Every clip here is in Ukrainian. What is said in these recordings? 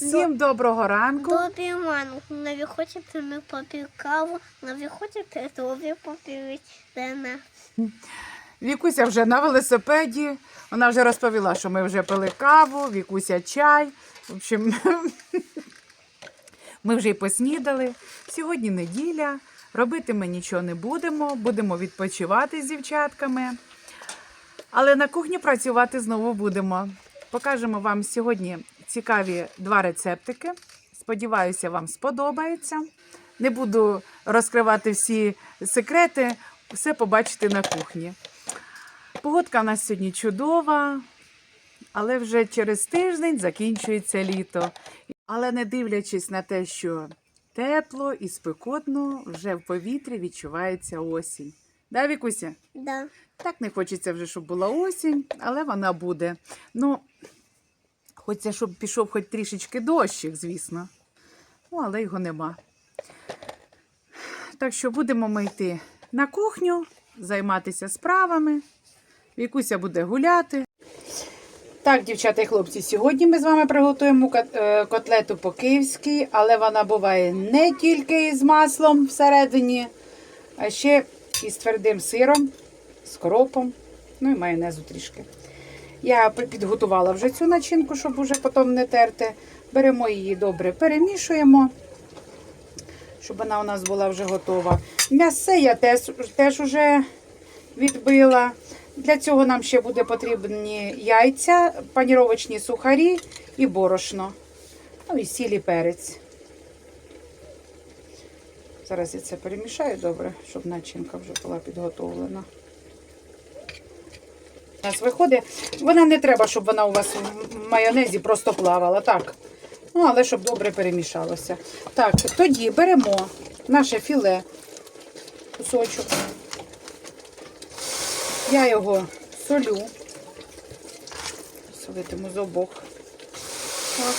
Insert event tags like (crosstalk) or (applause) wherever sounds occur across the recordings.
Всім доброго ранку. Добрий ранок. Наві хочете ми попів каву, наві хочете тобі попівіть дена. Вікуся вже на велосипеді. Вона вже розповіла, що ми вже пили каву, Вікуся чай. В общем, (laughs) ми вже й поснідали. Сьогодні неділя. Робити ми нічого не будемо. Будемо відпочивати з дівчатками. Але на кухні працювати знову будемо. Покажемо вам сьогодні цікаві два рецептики. Сподіваюся, вам сподобається. Не буду розкривати всі секрети, все побачите на кухні. Погодка в нас сьогодні чудова, але вже через тиждень закінчується літо. Але не дивлячись на те, що тепло і спекотно, вже в повітрі відчувається осінь. Да, Вікуся? Да. Так не хочеться вже, щоб була осінь, але вона буде. Ну, хочеться, щоб пішов хоч трішечки дощик, звісно. Ну, але його нема. Так що будемо ми йти на кухню, займатися справами. Вікуся буде гуляти. Так, дівчата і хлопці, сьогодні ми з вами приготуємо е, котлету по-київськи, але вона буває не тільки із маслом всередині, а ще із твердим сиром, з кропом, ну і майонезу трішки. Я підготувала вже цю начинку, щоб уже потім не терти. Беремо її добре, перемішуємо, щоб вона у нас була вже готова. М'ясо я теж, теж вже відбила. Для цього нам ще буде потрібні яйця, паніровочні сухарі і борошно. Ну і сіль і перець. Зараз я це перемішаю добре, щоб начинка вже була підготовлена. У нас виходить, вона не треба, щоб вона у вас в майонезі просто плавала. Так. Ну, але щоб добре перемішалося. Так, тоді беремо наше філе, кусочок. Я його солю. Солитиму з обох. Так.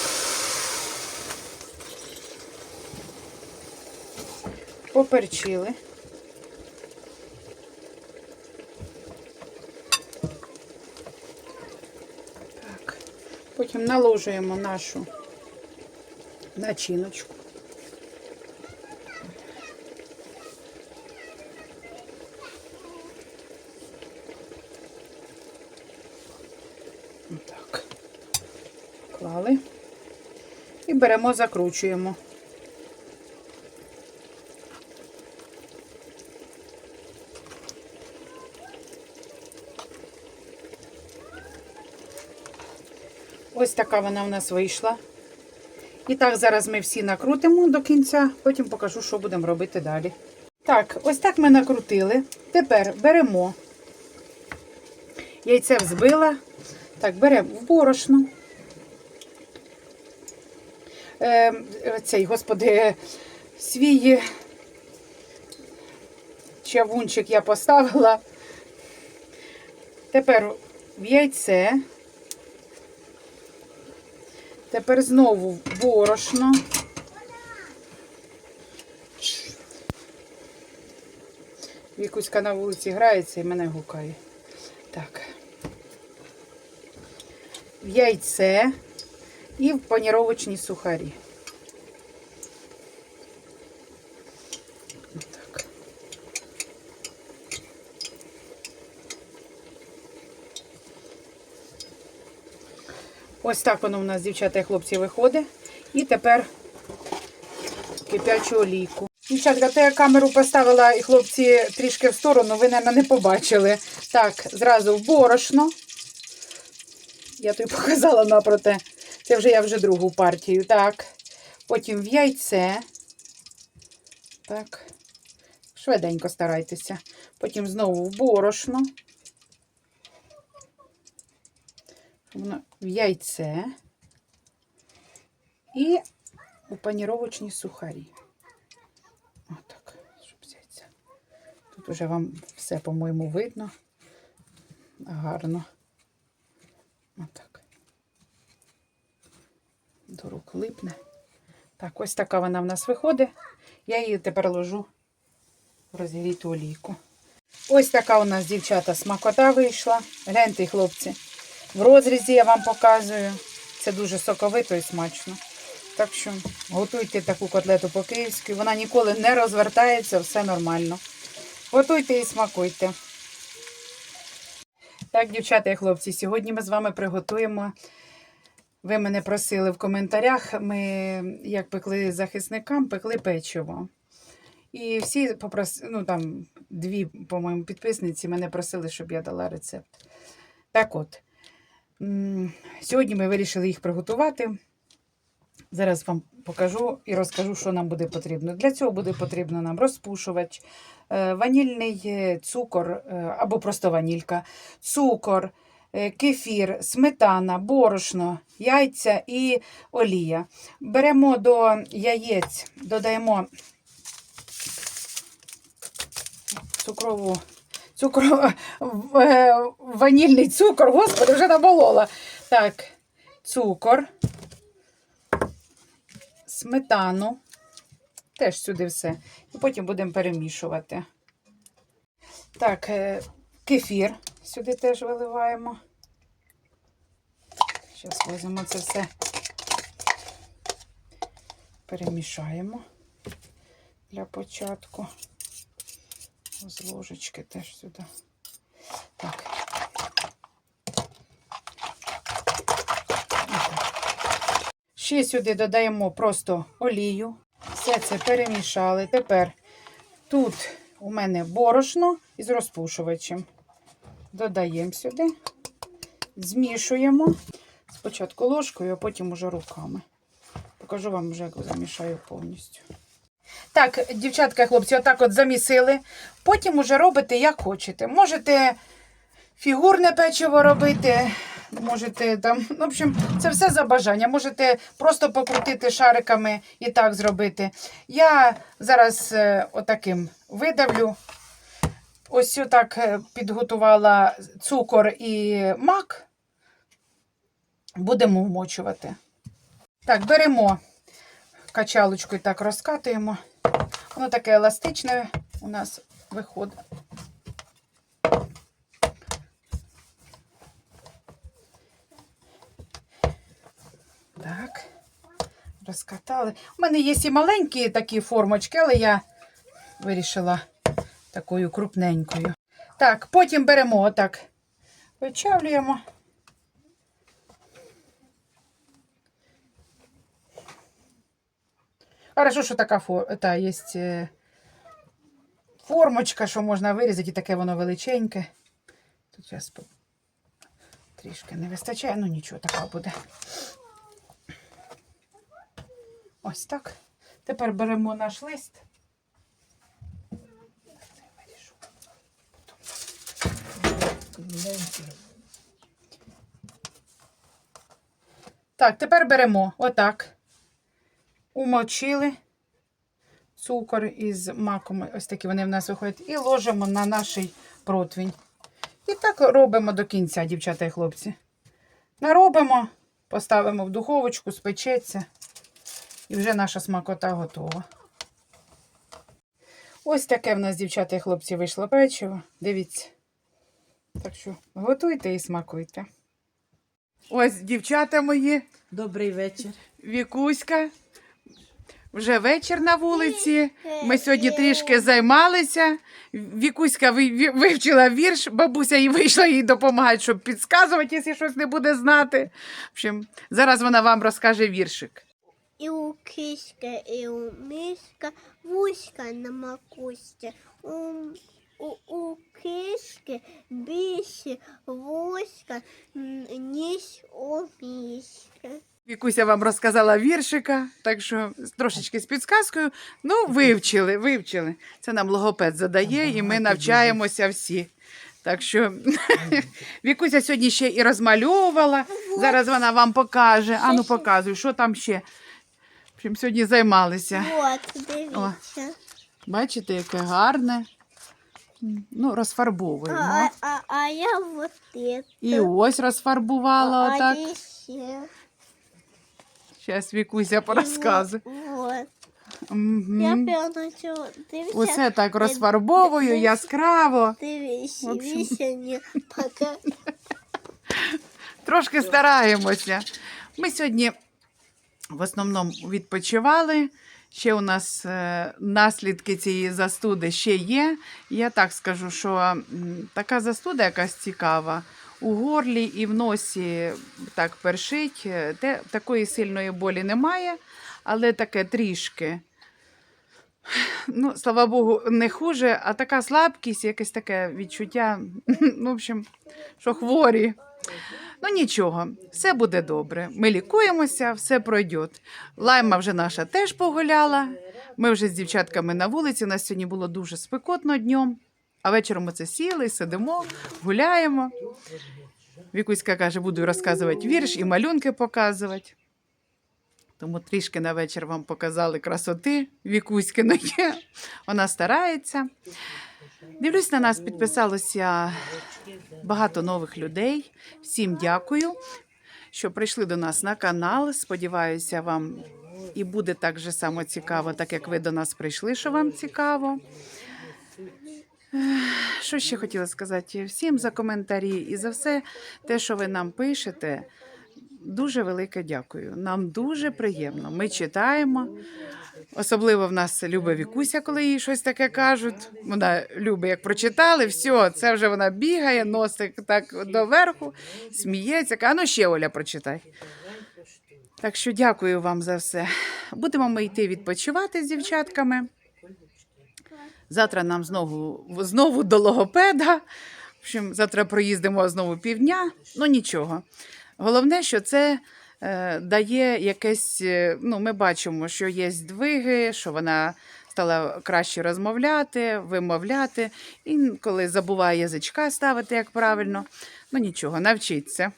Поперчили. Потім наложуємо нашу начиночку. Отак. Клали. І беремо, закручуємо. Ось така вона в нас вийшла. І так, зараз ми всі накрутимо до кінця, потім покажу, що будемо робити далі. Так, ось так ми накрутили. Тепер беремо яйце взбила. Так, беремо в борошно. Е, цей, господи, свій чавунчик я поставила. Тепер в яйце. Тепер знову борошно. Вікуська на вулиці грається і мене гукає. Так. В яйце і в паніровочні сухарі. Так. Ось так воно у нас, дівчата і хлопці, виходить. І тепер кип'ячу олійку. Дівчатка, то я камеру поставила і хлопці трішки в сторону, ви, мабуть, не побачили. Так, зразу в борошно. Я тобі показала напроте. Це вже я вже другу партію. Так. Потім в яйце. Так. Швиденько старайтеся. Потім знову в борошно. Воно в яйце. І у паніровочні сухарі. Отак, щоб взятися. Тут уже вам все, по-моєму, видно. Гарно. Отак. До рук липне. Так, ось така вона в нас виходить. Я її тепер ложу в розігріту олійку. Ось така у нас, дівчата, смакота вийшла. Гляньте, хлопці. В розрізі я вам показую. Це дуже соковито і смачно. Так що готуйте таку котлету по-київськи. Вона ніколи не розвертається, все нормально. Готуйте і смакуйте. Так, дівчата і хлопці, сьогодні ми з вами приготуємо. Ви мене просили в коментарях. Ми, як пекли захисникам, пекли печиво. І всі попросили, ну там дві, по-моєму, підписниці мене просили, щоб я дала рецепт. Так от, сьогодні ми вирішили їх приготувати. Зараз вам покажу і розкажу, що нам буде потрібно. Для цього буде потрібно нам розпушувач, е, ванільний е, цукор е, або просто ванілька, цукор, кефір, сметана, борошно, яйця і олія. Беремо до яєць, додаємо цукрову. Цукро... (laughs) е, Ванільний цукор, господи, вже наболола. Так, цукор, сметану, теж сюди все. І потім будемо перемішувати. Так, е, кефір сюди теж виливаємо. Зараз візьмемо це все. Перемішаємо для початку. З ложечки теж сюди. Так. Ще сюди додаємо просто олію. Все це перемішали. Тепер тут у мене борошно із розпушувачем. Додаємо сюди, змішуємо. Спочатку ложкою, а потім уже руками. Покажу вам вже, як замішаю повністю. Так, дівчатка і хлопці, отак от замісили. Потім уже робите як хочете. Можете фігурне печиво робити, можете там, в общем, це все за бажання. Можете просто покрутити шариками і так зробити. Я зараз е, отаким видавлю. Ось так е, підготувала цукор і мак. Будемо вмочувати. Так, беремо качалочку і так розкатуємо. Воно таке еластичне у нас виходить. Так, розкатали. У мене є і маленькі такі формочки, але я вирішила такою крупненькою. Так, потім беремо отак, вичавлюємо. Хорошо, що така фор... та, є е, формочка, що можна вирізати, і таке воно величеньке. Тут зараз трішки не вистачає, ну нічого, така буде. Ось так. Тепер беремо наш лист. Так, тепер беремо отак умочили цукор із маком, ось такі вони в нас виходять, і ложимо на наш противень. І так робимо до кінця, дівчата і хлопці. Наробимо, поставимо в духовочку, спечеться, і вже наша смакота готова. Ось таке в нас, дівчата і хлопці, вийшло печиво. Дивіться. Так що готуйте і смакуйте. Ось, дівчата мої, Добрий вечір. Вікуська. Вже вечір на вулиці. Ми сьогодні трішки займалися. Вікуська вивчила вірш, бабуся їй вийшла їй допомагати, щоб підказувати, якщо щось не буде знати. В общем, зараз вона вам розкаже віршик. І у кишки, і у мишка, вузька на макушці. У, у, у кишки більше вузька, ніж у мішки. Вікуся вам розказала віршика, так що трошечки з підсказкою. Ну, вивчили, вивчили. Це нам логопед задає, і ми навчаємося всі. Так що (laughs) Вікуся сьогодні ще і розмальовувала. Зараз вона вам покаже. А ну показуй, що там ще. Чим сьогодні займалися. От, дивіться. Бачите, яке гарне. Ну, А, розфарбовуємо. а, а, а я вот это. І ось розфарбувала а отак. я ще. Зараз Вікуся порозказує. Вот. Мгм. Прямо цього дивіться. Оце так розфарбовую яскраво. В общем. пока. Трошки стараємося. Ми сьогодні в основному відпочивали. Ще у нас е, наслідки цієї застуди ще є. Я так скажу, що м, така застуда якась цікава. У горлі і в носі так першить. Е, Те, такої сильної болі немає, але таке трішки. Ну, слава Богу, не хуже, а така слабкість, якесь таке відчуття. Ну, в общем, що хворі. Ну нічого, все буде добре. Ми лікуємося, все пройде. Лайма вже наша теж погуляла. Ми вже з дівчатками на вулиці. У нас сьогодні було дуже спекотно днем. А вечором ми це сіли, сидимо, гуляємо. Вікуська каже, буду розказувати вірш і малюнки показувати. Тому трішки на вечір вам показали красоти Вікуськиної. Вона старається. Дивлюсь, на нас підписалося багато нових людей. Всім дякую, що прийшли до нас на канал. Сподіваюся, вам і буде так же само цікаво, так як ви до нас прийшли, що вам цікаво. Що ще хотіла сказати? Всім за коментарі і за все те, що ви нам пишете. Дуже велике дякую. Нам дуже приємно. Ми читаємо. Особливо в нас любить Вікуся, коли їй щось таке кажуть. Вона любить, як прочитали, все, це вже вона бігає, носик так доверху, сміється. А ну ще Оля, прочитай. Так що дякую вам за все. Будемо ми йти відпочивати з дівчатками. Завтра нам знову, знову до логопеда. В общем, завтра проїздимо знову півдня. Ну нічого. Головне, що це е, дає якесь. е, Ну, ми бачимо, що є здвиги, що вона стала краще розмовляти, вимовляти. І коли забуває язичка ставити як правильно, ну нічого, навчиться.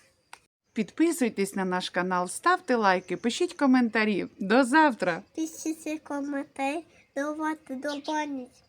Підписуйтесь на наш канал, ставте лайки, пишіть коментарі. До завтра! Пишіть коментарі, давати добавить.